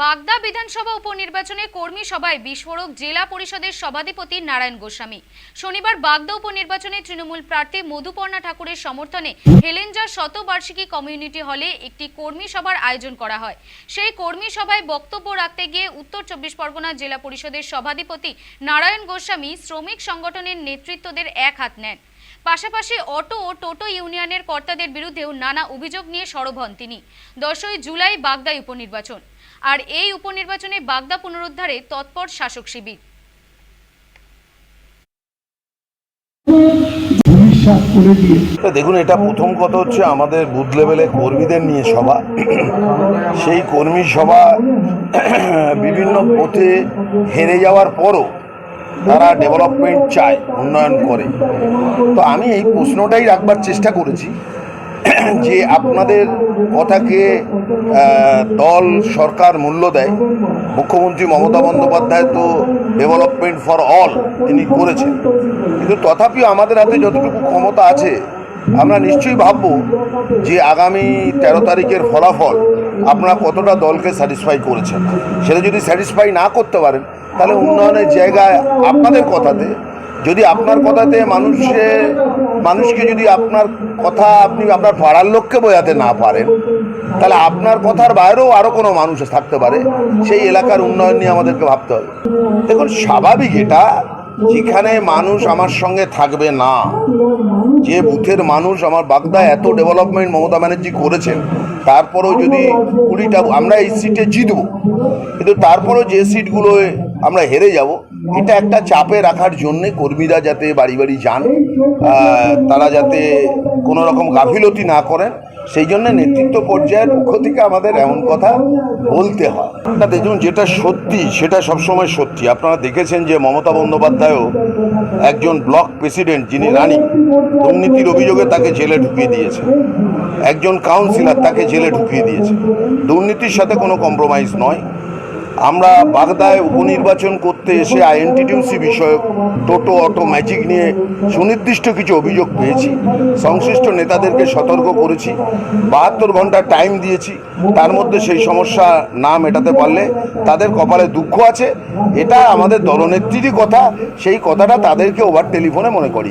বাগদা বিধানসভা উপনির্বাচনে কর্মী সভায় বিস্ফোরক জেলা পরিষদের সভাধিপতি নারায়ণ গোস্বামী। শনিবার বাগদা উপনির্বাচনে তৃণমূল প্রার্থী মধুপর্ণা ঠাকুরের সমর্থনে হেলেঞ্জা শতবার্ষিকী কমিউনিটি হলে একটি কর্মী সভার আয়োজন করা হয়। সেই কর্মী সভায় বক্তব্য রাখতে গিয়ে উত্তর চব্বিশ পরগনা জেলা পরিষদের সভাধিপতি নারায়ণ গোস্বামী শ্রমিক সংগঠনের নেতৃত্বদের এক হাত নেন। পাশাপাশি অটো ও টোটো ইউনিয়নের কর্তাদের বিরুদ্ধেও নানা অভিযোগ নিয়ে সরব হন তিনি। দশই জুলাই বাগদায় উপনির্বাচন। আর এই উপনির্বাচনে বাগদা পুনরুদ্ধারে তৎপর শাসক শিবির। দেখুন, এটা প্রথম কথা হচ্ছে আমাদের বুথ লেভেলে কর্মীদের নিয়ে সভা। সেই কর্মী সভা বিভিন্ন পথে হেরে যাওয়ার পরও তারা ডেভেলপমেন্ট চায়, উন্নয়ন করে। তো আমি এই প্রশ্নটাই রাখবার চেষ্টা করেছি। যে আপনাদের কথাকে দল, সরকার মূল্য দেয়, মুখ্যমন্ত্রী মমতা বন্দ্যোপাধ্যায় তো ডেভেলপমেন্ট ফর অল তিনি করেছেন। কিন্তু তথাপিও আমাদের হাতে যতটুকু ক্ষমতা আছে, আমরা নিশ্চয়ই ভাবব যে আগামী তেরো তারিখের ফলাফল আপনারা কতটা দলকে স্যাটিসফাই করেছেন। সেটা যদি স্যাটিসফাই না করতে পারেন, তাহলে উন্নয়নের জায়গায় আপনাদের কথাতে, যদি আপনার কথাতে মানুষে মানুষকে যদি আপনার কথা আপনি আপনার পাড়ার লোককে বোঝাতে না পারেন, তাহলে আপনার কথার বাইরেও আরও কোনো মানুষ থাকতে পারে। সেই এলাকার উন্নয়ন নিয়ে আমাদেরকে ভাবতে হবে। দেখুন, স্বাভাবিক এটা, যেখানে মানুষ আমার সঙ্গে থাকবে না, যে বুথের মানুষ আমার বাগদা এত ডেভেলপমেন্ট মমতা ব্যানার্জি করেছেন, তারপরেও যদি কুড়িটা আমরা এই সিটে জিতব, কিন্তু তারপরেও যে সিটগুলোয় আমরা হেরে যাব। এটা একটা চাপে রাখার জন্যে কর্মীরা যাতে বাড়ি বাড়ি যান তারা যাতে কোনো রকম গাফিলতি না করেন, সেই জন্য নেতৃত্ব পর্যায়ের পক্ষ থেকে আমাদের এমন কথা বলতে হয়। না দেখুন, যেটা সত্যি, সেটা সবসময় সত্যি। আপনারা দেখেছেন যে মমতা বন্দ্যোপাধ্যায়ও একজন ব্লক প্রেসিডেন্ট, যিনি রানী, দুর্নীতির অভিযোগে তাকে জেলে ঢুকিয়ে দিয়েছে। একজন কাউন্সিলর তাকে জেলে ঢুকিয়ে দিয়েছে। দুর্নীতির সাথে কোনো কম্প্রোমাইজ নয়। আমরা বাগদায় উপনির্বাচন করতে এসে আইএনটিটিউসি বিষয়ক টোটো, অটো, ম্যাজিক নিয়ে সুনির্দিষ্ট কিছু অভিযোগ পেয়েছি। সংশ্লিষ্ট নেতাদেরকে সতর্ক করেছি। বাহাত্তর ঘণ্টা টাইম দিয়েছি। তার মধ্যে সেই সমস্যা না মেটাতে পারলে তাদের কপালে দুঃখ আছে। এটা আমাদের দলনেত্রীরই কথা। সেই কথাটা তাদেরকে ওভার টেলিফোনে মনে করি